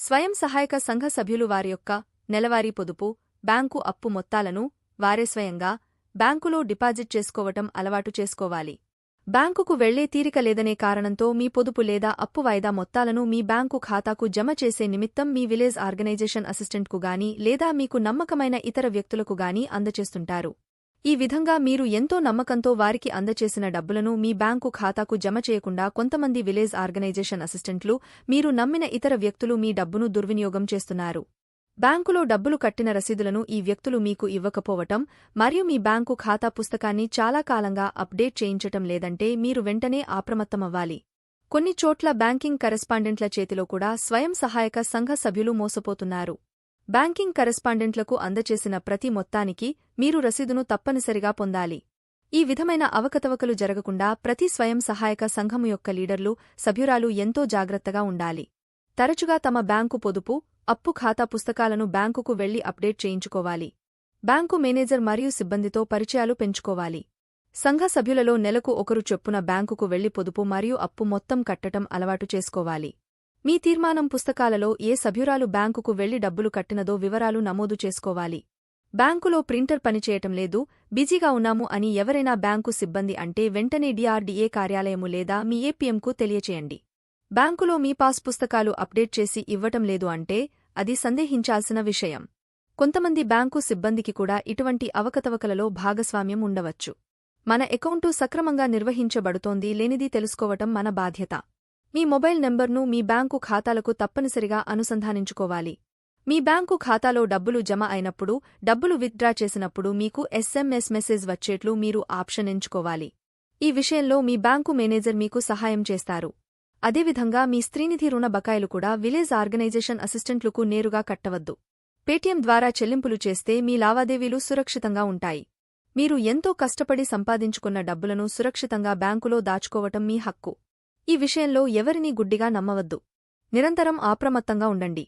స్వయం సహాయక సంఘ సభ్యులు వారి యొక్క నెలవారీ పొదుపు బ్యాంకు అప్పు మొత్తాలను వారే స్వయంగా బ్యాంకులో డిపాజిట్ చేసుకోవటం అలవాటు చేసుకోవాలి. బ్యాంకుకు వెళ్ళే తీరిక లేదనే కారణంతో మీ పొదుపు లేదా అప్పు వాయిదా మొత్తాలను మీ బ్యాంకు ఖాతాకు జమ చేసే నిమిత్తం మీ విలేజ్ ఆర్గనైజేషన్ అసిస్టెంట్కు గాని లేదా మీకు నమ్మకమైన ఇతర వ్యక్తులకు గాని అందచేస్తుంటారు. ఈ విధంగా మీరు ఎంతో నమ్మకంతో వారికి అందచేసిన డబ్బులను మీ బ్యాంకు ఖాతాకు జమ చేయకుండా కొంతమంది విలేజ్ ఆర్గనైజేషన్ అసిస్టెంట్లు మీరు నమ్మిన ఇతర వ్యక్తులు మీ డబ్బును దుర్వినియోగం చేస్తున్నారు. బ్యాంకులో డబ్బులు కట్టిన రసీదులను ఈ వ్యక్తులు మీకు ఇవ్వకపోవటం మరియు మీ బ్యాంకు ఖాతా పుస్తకాన్ని చాలా కాలంగా అప్డేట్ చేయించటం లేదంటే మీరు వెంటనే అప్రమత్తమవ్వాలి. కొన్ని చోట్ల బ్యాంకింగ్ కరెస్పాండెంట్ల చేతిలో కూడా స్వయం సహాయక సంఘ సభ్యులు మోసపోతున్నారు. బ్యాంకింగ్ కరెస్పాండెంట్లకు అందచేసిన ప్రతి మొత్తానికి మీరు రసీదును తప్పనిసరిగా పొందాలి. ఈ విధమైన అవకతవకలు జరగకుండా ప్రతి స్వయం సహాయక సంఘము యొక్క లీడర్లు సభ్యురాలు ఎంతో జాగ్రత్తగా ఉండాలి. తరచుగా తమ బ్యాంకు పొదుపు అప్పు ఖాతా పుస్తకాలను బ్యాంకుకు వెళ్ళి అప్డేట్ చేయించుకోవాలి. బ్యాంకు మేనేజర్ మరియు సిబ్బందితో పరిచయాలు పెంచుకోవాలి. సంఘ సభ్యులలో నెలకు ఒకరు చొప్పున బ్యాంకుకు వెళ్ళి పొదుపు మరియు అప్పు మొత్తం కట్టటం అలవాటు చేసుకోవాలి. మీ తీర్మానం పుస్తకాలలో ఏ సభ్యురాలు బ్యాంకుకు వెళ్ళి డబ్బులు కట్టినదో వివరాలు నమోదు చేసుకోవాలి. బ్యాంకులో ప్రింటర్ పనిచేయటం లేదు బిజీగా ఉన్నాము అని ఎవరైనా బ్యాంకు సిబ్బంది అంటే వెంటనే డిఆర్డీఏ కార్యాలయము లేదా మీ ఏపీఎంకు తెలియచేయండి. బ్యాంకులో మీ పాస్ పుస్తకాలు అప్డేట్ చేసి ఇవ్వటం లేదు అంటే అది సందేహించాల్సిన విషయం. కొంతమంది బ్యాంకు సిబ్బందికి కూడా ఇటువంటి అవకతవకలలో భాగస్వామ్యం ఉండవచ్చు. మన అకౌంటు సక్రమంగా నిర్వహించబడుతోంది లేనిది తెలుసుకోవటం మన బాధ్యత. మీ మొబైల్ నెంబర్ను మీ బ్యాంకు ఖాతాలకు తప్పనిసరిగా అనుసంధానించుకోవాలి. మీ బ్యాంకు ఖాతాలో డబ్బులు జమ అయినప్పుడు డబ్బులు విత్డ్రా చేసినప్పుడు మీకు ఎస్ఎంఎస్ మెసేజ్ వచ్చేట్లు మీరు ఆప్షన్ ఎంచుకోవాలి ఈ విషయంలో మీ బ్యాంకు మేనేజర్ మీకు సహాయం చేస్తారు. అదేవిధంగా మీ స్త్రీనిధి రుణ బకాయిలు కూడా విలేజ్ ఆర్గనైజేషన్ అసిస్టెంట్లకు నేరుగా కట్టవద్దు. పేటీఎం ద్వారా చెల్లింపులు చేస్తే మీ లావాదేవీలు సురక్షితంగా ఉంటాయి. మీరు ఎంతో కష్టపడి సంపాదించుకున్న డబ్బులను సురక్షితంగా బ్యాంకులో దాచుకోవటం మీ హక్కు. ఈ విషయంలో ఎవరినీ గుడ్డిగా నమ్మవద్దు. నిరంతరం అప్రమత్తంగా ఉండండి.